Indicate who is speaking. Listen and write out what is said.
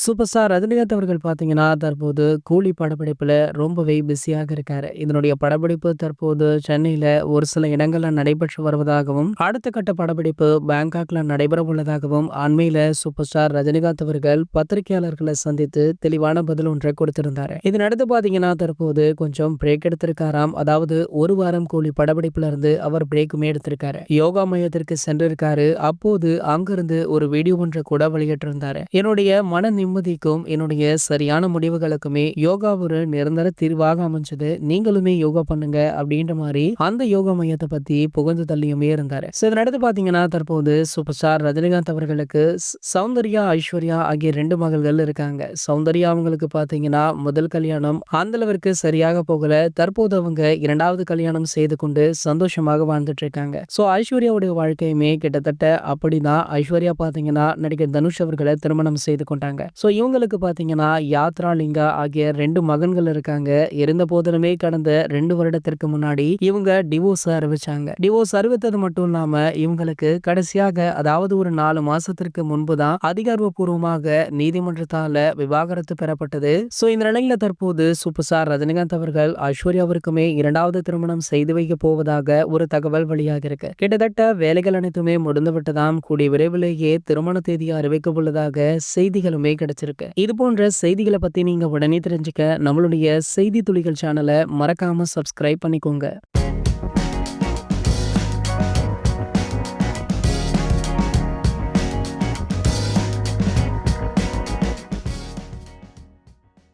Speaker 1: Super star Rajinikanth அவர்கள் பார்த்தீங்கன்னா, தற்போது கூலி படப்பிடிப்பில் ரொம்பவே பிஸியாக இருக்காரு. இதனுடைய படப்பிடிப்பு தற்போது சென்னையில் ஒரு சில இடங்களில் நடைபெற்று வருவதாகவும், அடுத்த கட்ட படப்பிடிப்பு பேங்காக்ல நடைபெற உள்ளதாகவும் அண்மையில் சூப்பர் ஸ்டார் ரஜினிகாந்த் அவர்கள் பத்திரிகையாளர்களை சந்தித்து தெளிவான பதில் ஒன்றை கொடுத்திருந்தாரு. இதனடுத்து பார்த்தீங்கன்னா, தற்போது கொஞ்சம் பிரேக் எடுத்திருக்காராம். அதாவது ஒரு வாரம் கூலி படப்பிடிப்புல இருந்து அவர் பிரேக்குமே எடுத்திருக்காரு. யோகா மையத்திற்கு சென்றிருக்காரு. அப்போது அங்கிருந்து ஒரு வீடியோ ஒன்றை கூட வெளியிட்டிருந்தாரு. என்னுடைய மன நிம்மதிக்கும் என்னுடைய சரியான முடிவுகளுக்குமே யோகா ஒரு நிரந்தர தீர்வாக அமைஞ்சது. நீங்களுமே யோகா பண்ணுங்க அப்படின்ற மாதிரி அந்த யோகா மையத்தை பத்தி புகழ்ந்து தள்ளியுமே இருந்தாரு. So, இதனடுத்து பாத்தீங்கன்னா தற்போது சூப்பர் ஸ்டார் ரஜினிகாந்த் அவர்களுக்கு சௌந்தர்யா ஐஸ்வர்யா ஆகிய ரெண்டு மகள்கள் இருக்காங்க. சௌந்தர்யா அவங்களுக்கு பாத்தீங்கன்னா முதல் கல்யாணம் அந்த அளவிற்கு சரியாக போகல. தற்போது அவங்க இரண்டாவது கல்யாணம் செய்து கொண்டு சந்தோஷமாக வாழ்ந்துட்டு இருக்காங்க. சோ ஐஸ்வர்யாவுடைய வாழ்க்கையுமே கிட்டத்தட்ட அப்படிதான். ஐஸ்வர்யா பாத்தீங்கன்னா நடிகர் தனுஷ் அவர்களை திருமணம் செய்து கொண்டாங்க. ஸோ இவங்களுக்கு பார்த்தீங்கன்னா யாத்ராலிங்கா ஆகிய ரெண்டு மகன்கள் இருக்காங்க. இருந்த போதிலுமே கடந்த ரெண்டு வருடத்திற்கு முன்னாடி இவங்க டிவோர்ஸ் அறிவிச்சாங்க. டிவோர்ஸ் அறிவித்தது மட்டும் இல்லாம இவங்களுக்கு கடைசியாக அதாவது ஒரு நாலு மாசத்திற்கு முன்பு தான் அதிகாரப்பூர்வமாக நீதிமன்றத்தால விவாகரத்து பெறப்பட்டது. ஸோ இந்த நிலையில தற்போது சூப்பர் ஸ்டார் ரஜினிகாந்த் அவர்கள் ஐஸ்வர்யாவிற்குமே இரண்டாவது திருமணம் செய்து வைக்க போவதாக ஒரு தகவல் வெளியாக இருக்கு. கிட்டத்தட்ட வேலைகள் அனைத்துமே முடிந்துவிட்டதாம் கூடிய விரைவிலேயே திருமண தேதி அறிவிக்க உள்ளதாக செய்திகளுமே கிடைச்சிருக்கு இது போன்ற செய்திகளை பத்தி நீங்க உடனே தெரிஞ்சுக்க நம்மளுடைய செய்தி துளிகள் சேனலை மறக்காம சப்ஸ்கிரைப் பண்ணிக்கோங்க.